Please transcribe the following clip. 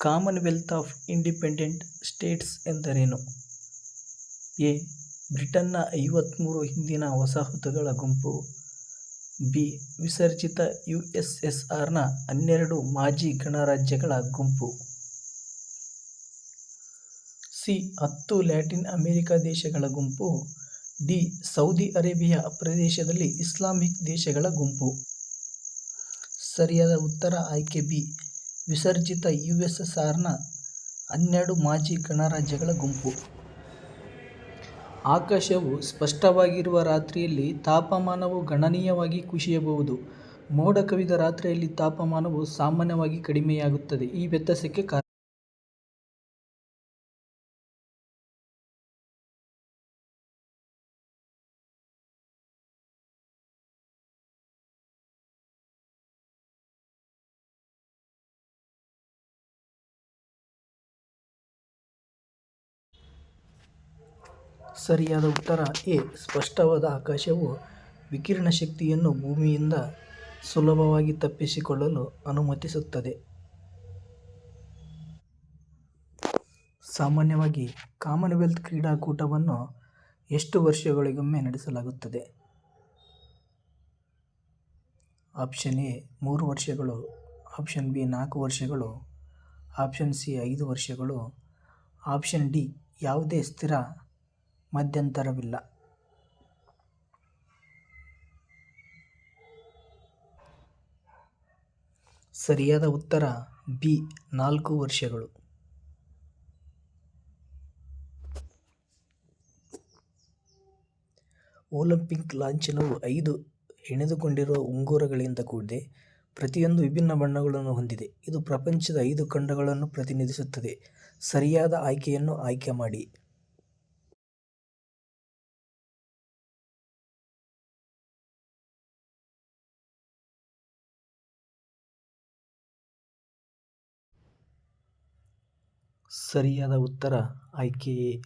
Commonwealth of independent States ಎಂದರೇನು? A. ಬ್ರಿಟನ್ನ ಐವತ್ಮೂರು ಹಿಂದಿನ ವಸಾಹತುಗಳ ಗುಂಪು, ಬಿ. ವಿಸರ್ಜಿತ ಯು ಎಸ್ ಎಸ್ ಆರ್ನ ಹನ್ನೆರಡು ಮಾಜಿ ಗಣರಾಜ್ಯಗಳ ಗುಂಪು, ಸಿ. ಹತ್ತು ಲ್ಯಾಟಿನ್ ಅಮೆರಿಕ ದೇಶಗಳ ಗುಂಪು, ಡಿ. ಸೌದಿ ಅರೇಬಿಯಾ ಪ್ರದೇಶದಲ್ಲಿ ಇಸ್ಲಾಮಿಕ್ ದೇಶಗಳ ಗುಂಪು ಸರಿಯಾದ ಉತ್ತರ ಆಯ್ಕೆ ಬಿ. ವಿಸರ್ಜಿತ ಯುಎಸ್ಎಸ್ಆರ್ನ ಹನ್ನೆರಡು ಮಾಜಿ ಗಣರಾಜ್ಯಗಳ ಗುಂಪು. ಆಕಾಶವು ಸ್ಪಷ್ಟವಾಗಿರುವ ರಾತ್ರಿಯಲ್ಲಿ ತಾಪಮಾನವು ಗಣನೀಯವಾಗಿ ಕುಸಿಯಬಹುದು. ಮೋಡ ಕವಿದ ರಾತ್ರಿಯಲ್ಲಿ ತಾಪಮಾನವು ಸಾಮಾನ್ಯವಾಗಿ ಕಡಿಮೆಯಾಗುತ್ತದೆ. ಈ ವ್ಯತ್ಯಾಸಕ್ಕೆ ಕಾರಣ ಸರಿಯಾದ ಉತ್ತರ ಎ. ಸ್ಪಷ್ಟವಾದ ಆಕಾಶವು ವಿಕಿರಣ ಶಕ್ತಿಯನ್ನು ಭೂಮಿಯಿಂದ ಸುಲಭವಾಗಿ ತಪ್ಪಿಸಿಕೊಳ್ಳಲು ಅನುಮತಿಸುತ್ತದೆ. ಸಾಮಾನ್ಯವಾಗಿ ಕಾಮನ್ವೆಲ್ತ್ ಕ್ರೀಡಾಕೂಟವನ್ನು ಎಷ್ಟು ವರ್ಷಗಳಿಗೊಮ್ಮೆ ನಡೆಸಲಾಗುತ್ತದೆ? Option A. ಮೂರು ವರ್ಷಗಳು ಆಪ್ಷನ್ ಬಿ. ನಾಲ್ಕು ವರ್ಷಗಳು ಆಪ್ಷನ್ ಸಿ. ಐದು ವರ್ಷಗಳು ಆಪ್ಷನ್ ಡಿ. ಯಾವುದೇ ಸ್ಥಿರ ಮಧ್ಯಂತರವಿಲ್ಲ. ಸರಿಯಾದ ಉತ್ತರ ಬಿ. ನಾಲ್ಕು ವರ್ಷಗಳು. ಒಲಿಂಪಿಕ್ ಲಾಂಛನವು ಐದು ಹೆಣೆದುಕೊಂಡಿರುವ ಉಂಗುರಗಳಿಂದ ಕೂಡಿದೆ. ಪ್ರತಿಯೊಂದು ವಿಭಿನ್ನ ಬಣ್ಣಗಳನ್ನು ಹೊಂದಿದೆ. ಇದು ಪ್ರಪಂಚದ ಐದು ಖಂಡಗಳನ್ನು ಪ್ರತಿನಿಧಿಸುತ್ತದೆ. ಸರಿಯಾದ ಆಯ್ಕೆಯನ್ನು ಆಯ್ಕೆ ಮಾಡಿ. ಸರಿಯಾದ ಉತ್ತರ ಆಯ್ಕೆಯೇ.